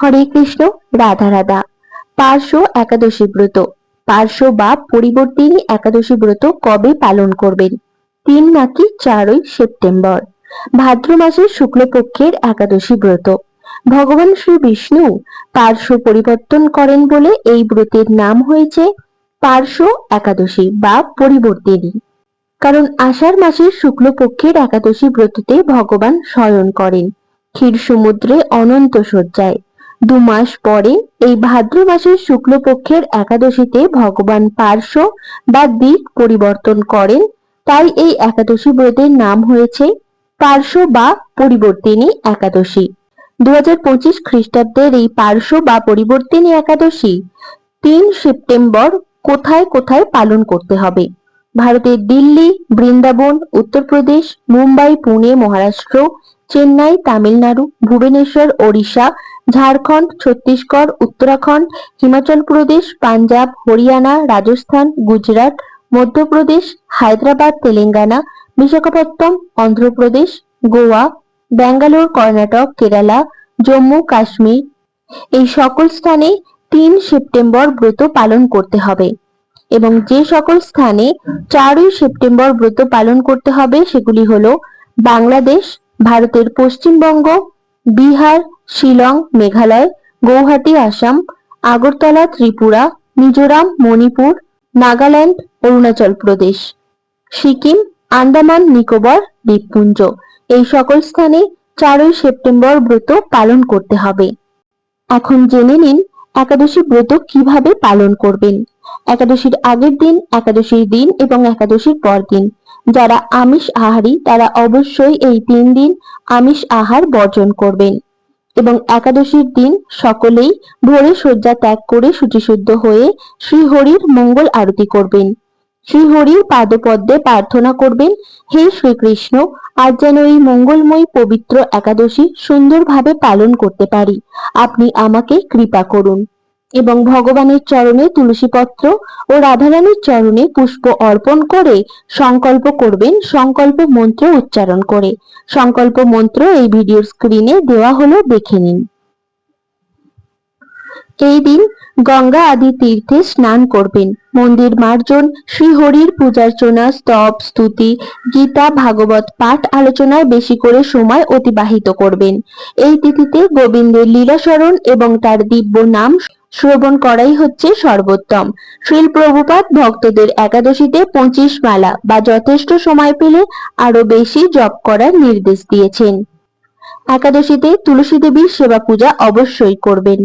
হরে কৃষ্ণ, রাধা রাধা। পার্শ্ব একাদশী ব্রত। পার্শ্ব বা পরিবর্তিনী একাদশী ব্রত কবে পালন করবেন? তিন নাকি চারই সেপ্টেম্বর। ভাদ্র মাসের শুক্লপক্ষের একাদশী ব্রত। ভগবান শ্রী বিষ্ণু পার্শ্ব পরিবর্তন করেন বলে এই ব্রতের নাম হয়েছে পার্শ্ব একাদশী বা পরিবর্তিনী। কারণ আষাঢ় মাসের শুক্লপক্ষের একাদশী ব্রততে ভগবান শয়ন করেন। ক্ষীর সমুদ্রে অনন্ত শয্যায়। দু মাস পরে এই ভাদ্র মাসের শুক্লপক্ষের একাদশীতে ভগবান পার্শ্ব বা দিক পরিবর্তন করেন। তাই এই একাদশী ব্রতের নাম হয়েছে পার্শ্ব বা পরিবর্তিনী একাদশী। দু হাজার পঁচিশ খ্রিস্টাব্দের এই পার্শ্ব বা পরিবর্তিনী একাদশী তিন সেপ্টেম্বর কোথায় কোথায় পালন করতে হবে? ভারতের দিল্লি, বৃন্দাবন, উত্তরপ্রদেশ, মুম্বাই, পুনে, মহারাষ্ট্র চেন্নাই, তামিলনাড়ু, ভুবনেশ্বর, ওড়িশা, ঝাড়খণ্ড, ছত্তিশগড়, উত্তরাখণ্ড, হিমাচল প্রদেশ, পাঞ্জাব, হরিয়ানা, রাজস্থান, গুজরাট, মধ্যপ্রদেশ, হায়দ্রাবাদ, তেলেঙ্গানা বিশাখাপত্তম অন্ধ্রপ্রদেশ, গোয়া, ব্যাঙ্গালোর, কর্ণাটক, কেরালা, জম্মু, কাশ্মীর। এই সকল স্থানে তিন সেপ্টেম্বর ব্রত পালন করতে হবে এবং যে সকল স্থানে চারই সেপ্টেম্বর ব্রত পালন করতে হবে সেগুলি হলো বাংলাদেশ ভারতের পশ্চিমবঙ্গ, বিহার, শিলং, মেঘালয়, গৌহাটি, আসাম, আগরতলা, ত্রিপুরা, মিজোরাম, মণিপুর, নাগাল্যান্ড, অরুণাচল প্রদেশ, সিকিম, আন্দামান, নিকোবর, দ্বীপপুঞ্জ। এই সকল স্থানে চারই সেপ্টেম্বর ব্রত পালন করতে হবে। এখন জেনে নিন একাদশী ব্রত কীভাবে পালন করবেন। একাদশীর আগের দিন, একাদশীর দিন এবং একাদশীর পর দিন যারা আমিষ আহারী, তারা অবশ্যই এই তিন দিন আমিষ আহার বর্জন করবেন। এবং একাদশীর দিন সকলেই ভোরে শয্যা ত্যাগ করে শুচিশুদ্ধ হয়ে শ্রীহরির মঙ্গল আরতি করবেন। শ্রীহরির পাদপদ্মে প্রার্থনা করবেন, হে শ্রীকৃষ্ণ, আজ যেন এই মঙ্গলময় পবিত্র একাদশী সুন্দরভাবে পালন করতে পারি। আপনি আমাকে কৃপা করুন। এবং ভগবানের চরণে তুলসী পত্র ও রাধারানীর চরণে পুষ্প অর্পণ করে সংকল্প করবেন, সংকল্প মন্ত্র উচ্চারণ করে। সংকল্প মন্ত্র এই ভিডিওর স্ক্রিনে দেওয়া হলো, দেখে নিন। এই দিন গঙ্গা আদি তীর্থে স্নান করবেন। মন্দির মার্জন, শ্রীহরির পূজার্চনা, স্তব, স্তুতি, গীতা, ভাগবত পাঠ আলোচনায় বেশি করে সময় অতিবাহিত করবেন। এই তিথিতে গোবিন্দের লীলাসরণ এবং তার দিব্য নাম শ্রবণ করাই হচ্ছে সর্বোত্তম। শ্রীল প্রভুপাত ভক্তদের একাদশীতে পঁচিশ মালা বা যথেষ্ট সময় পেলে আরও বেশি জপ করার নির্দেশ দিয়েছেন। একাদশীতে তুলসী দেবীর সেবা পূজা অবশ্যই করবেন।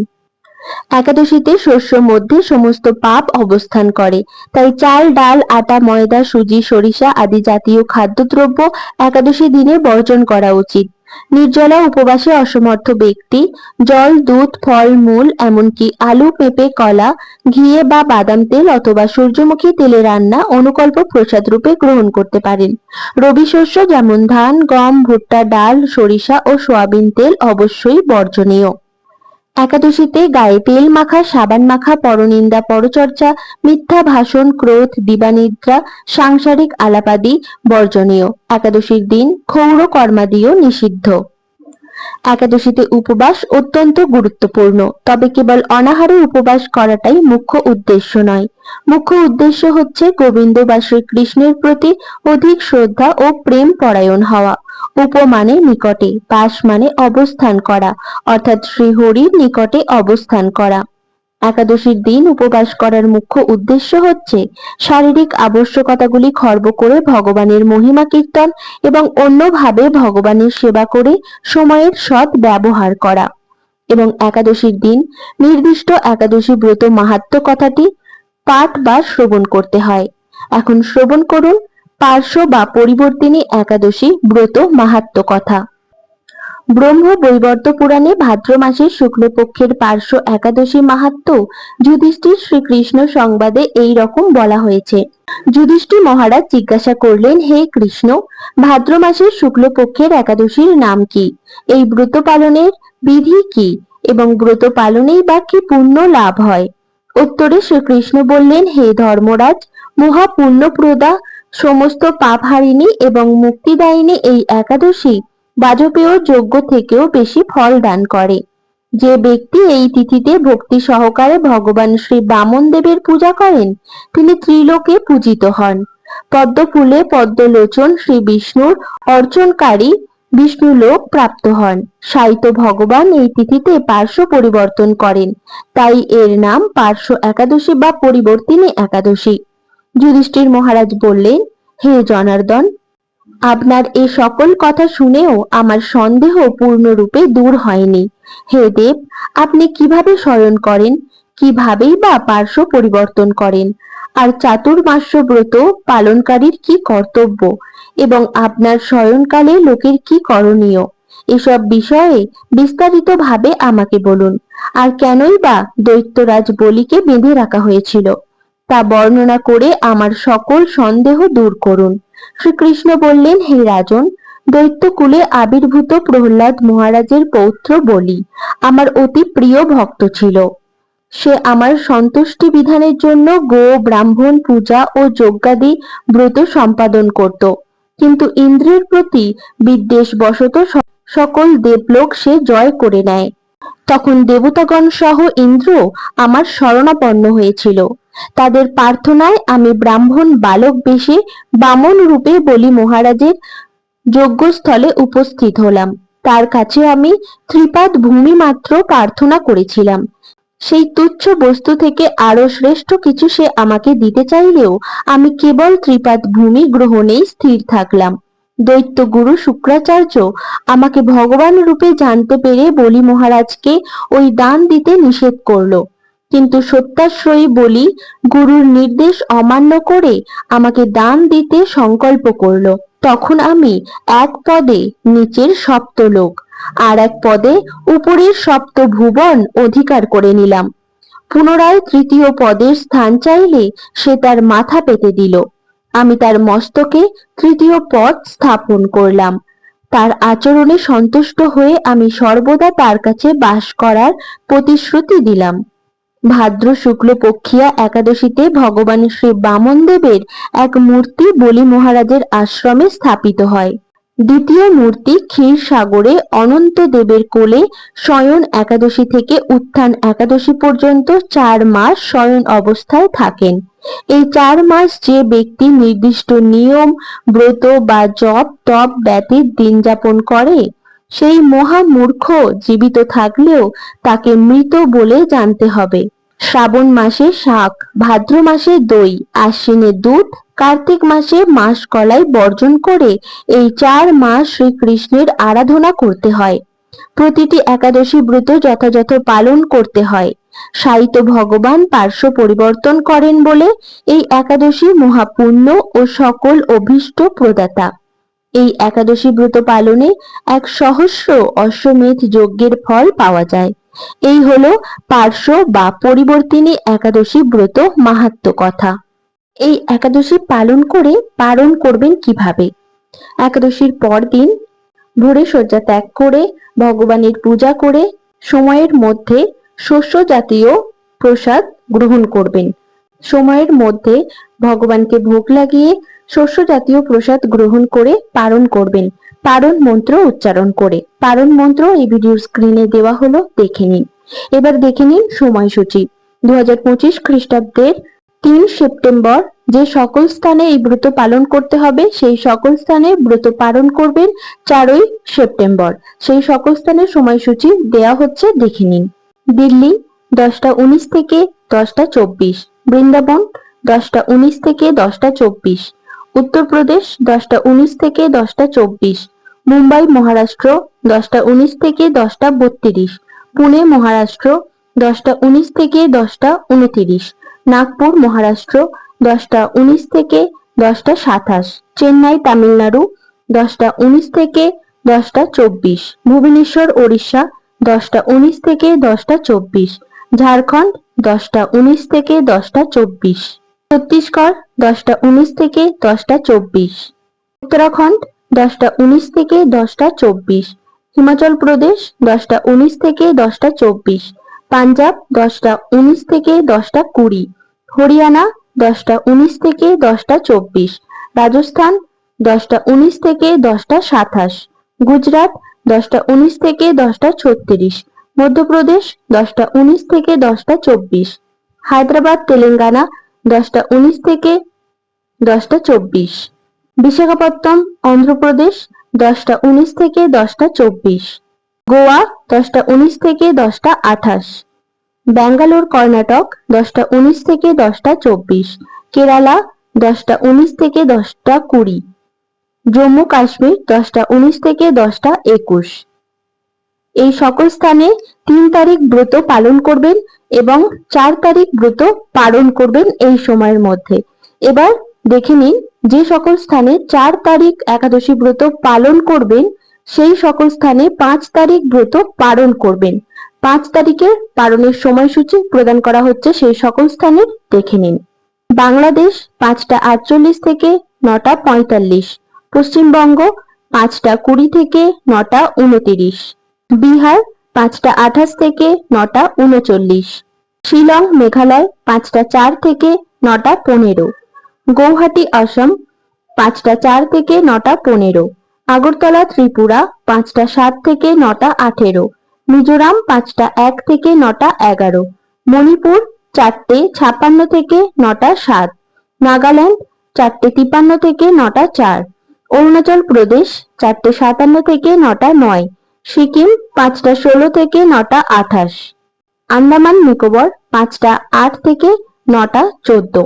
একাদশীতে শস্য মধ্যে সমস্ত পাপ অবস্থান করে। তাই চাল, ডাল, আটা, ময়দা, সুজি, সরিষা আদি জাতীয় খাদ্যদ্রব্য একাদশী দিনে বর্জন করা উচিত। নির্জলা উপবাসে অসমর্থ ব্যক্তি, জল, দুধ, ফল, মূল, এমনকি আলু, পেঁপে, কলা, ঘিয়ে বা বাদাম তেল অথবা সূর্যমুখী তেলে রান্না অনুকল্প প্রসাদ রূপে গ্রহণ করতে পারেন। রবি শস্য যেমন ধান, গম, ভুট্টা, ডাল, সরিষা ও সোয়াবিন তেল অবশ্যই বর্জনীয়। একাদশীতে গায়ে তেল মাখা, সাবান মাখা, পরনিন্দা, পরচর্চা, মিথ্যা ভাষণ, ক্রোধ, দিবানিদ্রা, সাংসারিক আলাপাদি, বর্জনীয়। একাদশীর দিন ক্ষৌর কর্মাদিও নিষিদ্ধ। একাদশীতে উপবাস অত্যন্ত গুরুত্বপূর্ণ, তবে কেবল অনাহারে উপবাস করাটাই মুখ্য উদ্দেশ্য নয়। মুখ্য উদ্দেশ্য হচ্ছে গোবিন্দ বা শ্রীকৃষ্ণের প্রতি অধিক শ্রদ্ধা ও প্রেম পরায়ণ হওয়া উপ মানে নিকটে বাস মানে অবস্থান করা, অর্থাৎ শ্রীহরির নিকটে অবস্থান করা। একাদশীর দিন উপবাস করার মুখ্য উদ্দেশ্য হচ্ছে শারীরিক আবশ্যকতাগুলি খর্ব করে ভগবানের মহিমা কীর্তন এবং অন্যভাবে ভগবানের সেবা করে সময়ের সৎ ব্যবহার করা। এবং একাদশীর দিন নির্দিষ্ট একাদশী ব্রত মাহাত্ম কথাটি পাঠ বা শ্রবণ করতে হয়। এখন শ্রবণ করুন পার্শ্ব বা পরিবর্তিনী একাদশী ব্রত মাহাত্ম কথা। ব্রহ্ম বৈবর্ত পুরাণে ভাদ্র মাসের শুক্লপক্ষের পার্শ্ব একাদশী মাহাত্ম যুধিষ্ঠির শ্রীকৃষ্ণ সংবাদে এই রকম বলা হয়েছে। যুধিষ্ঠির মহারাজ জিজ্ঞাসা করলেন, হে কৃষ্ণ, ভাদ্র মাসের শুক্লপক্ষের একাদশীর নাম কি? এই ব্রত পালনের বিধি কি? এবং ব্রত পালনেই বা কি পুণ্য লাভ হয়? উত্তরে শ্রীকৃষ্ণ বললেন, হে ধর্মরাজ মহাপুণ্যপ্রদা সমস্ত পাপ পাপহারিণী এবং মুক্তিদায়িনী এই একাদশী বাজপেয় যোগ্য থেকেও বেশি ফল দান করে। যে ব্যক্তি এই তিথিতে ভক্তি সহকারে ভগবান শ্রী বামন দেবের পূজা করেন, তিনি ত্রিলোকে পূজিত হন। পদ্ম ফুলে পদ্মলোচন শ্রী বিষ্ণুর অর্চনকারী বিষ্ণু লোক প্রাপ্ত হন। সাহিত্য ভগবান এই তিথিতে পার্শ্ব পরিবর্তন করেন, তাই এর নাম পার্শ্ব একাদশী বা পরিবর্তিনী একাদশী। যুধিষ্ঠির মহারাজ বললেন, হে জনার্দন আপনার এ সকল কথা শুনেও আমার সন্দেহ পূর্ণরূপে দূর হয়নি। হে দেব, আপনি কীভাবে শয়ন করেন? কিভাবেই বা পার্শ্ব পরিবর্তন করেন? আর চাতুর্মাস্য ব্রত পালনকারীর কি কর্তব্য? এবং আপনার শয়নকালে লোকের কি করণীয়? এসব বিষয়ে বিস্তারিতভাবে আমাকে বলুন। আর কেনই বা দৈত্যরাজ বলিকে বেঁধে রাখা হয়েছিল? তা বর্ণনা করে আমার সকল সন্দেহ দূর করুন। শ্রীকৃষ্ণ বললেন, হে রাজন, দৈত্যকুলে আবির্ভূত প্রহ্লাদ মহারাজের পৌত্র বলি, আমার অতি প্রিয় ভক্ত ছিল। সে আমার সন্তুষ্টি বিধানের জন্য গো ব্রাহ্মণ পূজা ও যজ্ঞাদি ব্রত সম্পাদন করত। কিন্তু ইন্দ্রের প্রতি বিদ্বেষ বশত সকল দেবলোক সে জয় করে নেয়। তখন দেবতাগণ সহ ইন্দ্র আমার শরণাপন্ন হয়েছিল। তাদের প্রার্থনায় আমি ব্রাহ্মণ বালক বেশে বামন রূপে বলি মহারাজের যজ্ঞস্থলে উপস্থিত হলাম। তার কাছে আমি ত্রিপাদ ভূমি মাত্র প্রার্থনা করেছিলাম। সেই তুচ্ছ বস্তু থেকে আরও শ্রেষ্ঠ কিছু সে আমাকে দিতে চাইলেও আমি কেবল ত্রিপাদ ভূমি গ্রহণেই স্থির থাকলাম। দৈত্য গুরু শুক্রাচার্য আমাকে ভগবান রূপে জানতে পেরে বলি মহারাজকে ওই দান দিতে নিষেধ করল। কিন্তু সত্যাশ্রয়ী বলি, গুরুর নির্দেশ অমান্য করে আমাকে দান দিতে সংকল্প করল। তখন আমি এক পদে নিচের সপ্তলোক, আর এক পদে উপরের সপ্ত ভুবন অধিকার করে নিলাম। পুনরায় তৃতীয় পদের স্থান চাইলে সে তার মাথা পেতে দিল। আমি তার মস্তকে তৃতীয় পদ স্থাপন করলাম। তার আচরণে সন্তুষ্ট হয়ে আমি সর্বদা তার কাছে বাস করার প্রতিশ্রুতি দিলাম। ভাদ্র শুক্ল পক্ষিয়া একাদশীতে ভগবান শ্রী বামন দেবের এক মূর্তি বলি মহারাজের আশ্রমে স্থাপিত হয়। দ্বিতীয় মূর্তি ক্ষীর সাগরে অনন্ত দেবের কোলে শয়ন একাদশী থেকে উত্থান একাদশী পর্যন্ত চার মাস শয়ন অবস্থায় থাকেন। এই চার মাস যে ব্যক্তি নির্দিষ্ট নিয়ম, ব্রত বা জপ, তপ ব্যতীত দিন যাপন করে, সেই মহা মূর্খ জীবিত থাকলেও তাকে মৃত বলে জানতে হবে। শ্রাবণ মাসে শাক, ভাদ্র মাসে দই, আশ্বিনে দুধ, কার্তিক মাসে মাস কলাই বর্জন করে এই চার মাস শ্রীকৃষ্ণের আরাধনা করতে হয়। প্রতিটি একাদশী ব্রত যথাযথ পালন করতে হয়। সাহিত্য ভগবান পার্শ্ব পরিবর্তন করেন বলে এই একাদশী মহাপুণ্য ও সকল অভীষ্ট প্রদাতা। এই একাদশী ব্রত পালনে এক সহস্র অশ্বমেধ যজ্ঞের ফল পাওয়া যায়। এই হলো পার্শ্ব বা পরিবর্তিনী একাদশী ব্রত মাহাত্ম কথা। এই একাদশী পালন করে পালন করবেন কীভাবে? একাদশীর পর দিন ভোরে শয্যা ত্যাগ করে, ভগবানের পূজা করে, সময়ের মধ্যে শস্য জাতীয় প্রসাদ গ্রহণ করবেন। সময়ের মধ্যে ভগবানকে ভোগ লাগিয়ে শস্য জাতীয় প্রসাদ গ্রহণ করে পালন করবেন। পারণ মন্ত্র উচ্চারণ করে। পারণ মন্ত্র এই ভিডিওর স্ক্রিনে দেওয়া হলো, দেখে নিন। এবার দেখে নিন সময়সূচি। দু হাজার পঁচিশ খ্রিস্টাব্দের তিন সেপ্টেম্বর, যে সকল স্থানে এই ব্রত পালন করতে হবে, সেই সকল স্থানে ব্রত পালন করবেন চারই সেপ্টেম্বর। সেই সকল স্থানের সময়সূচি দেয়া হচ্ছে, দেখে নিন। দিল্লি, দশটা উনিশ থেকে দশটা চব্বিশ। বৃন্দাবন, দশটা উনিশ থেকে দশটা চব্বিশ। উত্তরপ্রদেশ, দশটা উনিশ থেকে দশটা চব্বিশ। মুম্বাই, মহারাষ্ট্র, দশটা উনিশ থেকে দশটা বত্রিশ। পুনে, মহারাষ্ট্র, দশটা উনিশ থেকে দশটা উনতিরিশ। নাগপুর, মহারাষ্ট্র, দশটা উনিশ থেকে দশটা সাতাশ। চেন্নাই, তামিলনাড়ু, দশটা উনিশ থেকে দশটা চব্বিশ। ভুবনেশ্বর, ওড়িশা, দশটা উনিশ থেকে দশটা চব্বিশ। ঝাড়খণ্ড, দশটা উনিশ থেকে দশটা চব্বিশ। ছত্তিশগড়, দশটা উনিশ থেকে দশটা চব্বিশ। উত্তরাখণ্ড দশটা উনিশ থেকে দশটা চব্বিশ। হিমাচল প্রদেশ, দশটা উনিশ থেকে দশটা চব্বিশ। পাঞ্জাব, দশটা উনিশ থেকে দশটা কুড়ি। হরিয়ানা, দশটা উনিশ থেকে দশটা চব্বিশ। রাজস্থান, দশটা উনিশ থেকে দশটা সাতাশ। গুজরাট, দশটা উনিশ থেকে দশটা ছত্রিশ। মধ্যপ্রদেশ, দশটা উনিশ থেকে দশটা চব্বিশ। হায়দ্রাবাদ, তেলেঙ্গানা, দশটা উনিশ থেকে দশটা চব্বিশ। বিশাখাপত্তনম, অন্ধ্রপ্রদেশ, দশটা উনিশ থেকে দশটা চব্বিশ। গোয়া, দশটা উনিশ থেকে দশটা আঠাশ। ব্যাঙ্গালোর, কর্ণাটক, দশটা উনিশ থেকে দশটা চব্বিশ। কেরালা, দশটা উনিশ থেকে দশটা কুড়ি। জম্মু কাশ্মীর, দশটা উনিশ থেকে দশটা একুশ। এই সকল স্থানে তিন তারিখ ব্রত পালন করবেন এবং চার তারিখ ব্রত পালন করবেন এই সময়ের মধ্যে। এবার দেখে নিন যে সকল স্থানে চার তারিখ একাদশী ব্রত পালন করবেন, সেই সকল স্থানে পাঁচ তারিখ ব্রত পালন করবেন। পাঁচ তারিখের পালনের সময়সূচি প্রদান করা হচ্ছে সেই সকল স্থানে, দেখে নিন। বাংলাদেশ পাঁচটা আটচল্লিশ থেকে নটা পঁয়তাল্লিশ। পশ্চিমবঙ্গ পাঁচটা কুড়ি থেকে নটা উনতিরিশ। বিহার পাঁচটা আঠাশ থেকে নটা উনচল্লিশ। শিলং, মেঘালয় পাঁচটা চার থেকে নটা পনেরো। গৌহাটি, আসাম, পাঁচটা চার থেকে নটা পনেরো। আগরতলা, ত্রিপুরা, পাঁচটা সাত থেকে নটা আঠেরো। মিজোরাম, পাঁচটা এক থেকে নটা এগারো। মণিপুর, চারটে ছাপ্পান্ন থেকে নটা সাত। নাগাল্যান্ড, চারটে তিপান্ন থেকে নটা চার। অরুণাচল প্রদেশ, চারটে সাতান্ন থেকে নটা নয়। সিকিম, পাঁচটা ষোলো থেকে নটা আঠাশ। আন্দামান নিকোবর, পাঁচটা আট থেকে নটা চোদ্দ।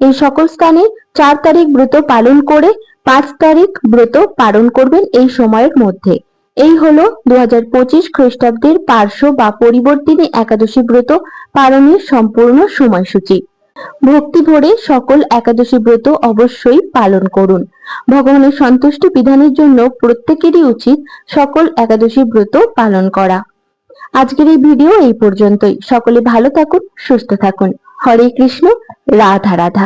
এই সকল স্থানে চার তারিখ ব্রত পালন করে পাঁচ তারিখ ব্রত পালন করবেন এই সময়ের মধ্যে। এই হলো দু হাজার পঁচিশ খ্রিস্টাব্দের পার্শ্ব বা পরিবর্তিনী একাদশী ব্রত পালনের সম্পূর্ণ সময়সূচি। ভক্তি ভরে সকল একাদশী ব্রত অবশ্যই পালন করুন। ভগবানের সন্তুষ্টি বিধানের জন্য প্রত্যেকেরই উচিত সকল একাদশী ব্রত পালন করা। আজকের এই ভিডিও এই পর্যন্তই। সকলে ভালো থাকুন, সুস্থ থাকুন। হরে কৃষ্ণ রাধা রাধা।